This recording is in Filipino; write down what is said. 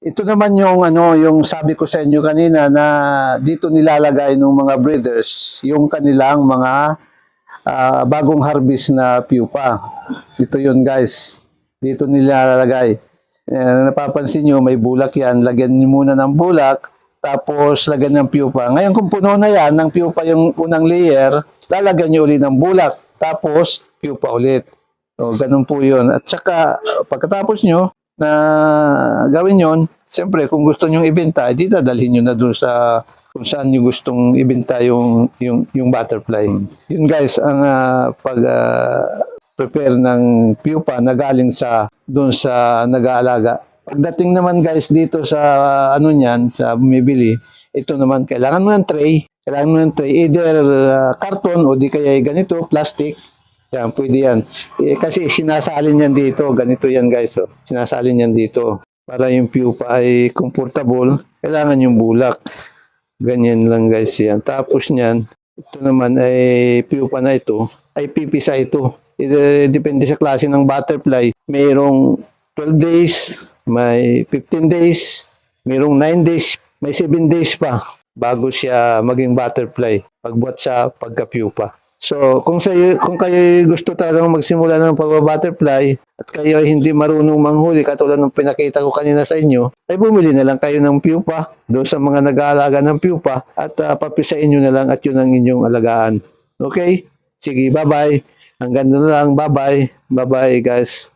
Ito naman yung ano, yung sabi ko sa inyo kanina na dito nilalagay ng mga breeders yung kanilang mga ah, bagong harvest na pupa. Ito yun guys. Dito nilalagay. Eh, napapansin nyo, may bulak yan. Lagyan nyo muna ng bulak, tapos lagyan ng pupa. Ngayon kung puno na yan, ng pupa yung unang layer, lalagyan nyo ulit ng bulak, tapos pupa ulit. O, ganun po yun. At saka, pagkatapos nyo na gawin yon siyempre, kung gusto nyo ibenta, di dadalhin nyo na dun sa kung saan nyo gustong ibenta yung, yung, yung butterfly. Yun guys, ang ah, pag ah, prepare ng pupa na galing sa doon sa nag-aalaga. Pagdating naman guys dito sa ano niyan, sa bumibili, ito naman kailangan mo ng tray. Kailangan mo ng tray, either ah, carton o di kaya ganito, plastic. Yan, pwede yan. Eh, kasi sinasalin yan dito. Ganito yan guys. Oh. Sinasalin yan dito. Para yung pupa ay comfortable, kailangan yung bulak. Ganyan lang guys yan. Tapos niyan, ito naman ay pupa na ito, ay pipisa ito. Ito, depende sa klase ng butterfly. Mayroong 12 days, may 15 days, mayroong 9 days, may 7 days pa bago siya maging butterfly pagbuhat sa pagka-pupa. So, kung sa kung kayo gusto talagang magsimula ng pagba-butterfly at kayo ay hindi marunong manghuli katulad ng pinakita ko kanina sa inyo, ay bumili na lang kayo ng pupa doon sa mga nag-aalaga ng pupa at uh, papisain nyo na lang at yun ang inyong alagaan. Okay? Sige, bye-bye. Hanggang na lang. Bye-bye. Bye-bye, guys.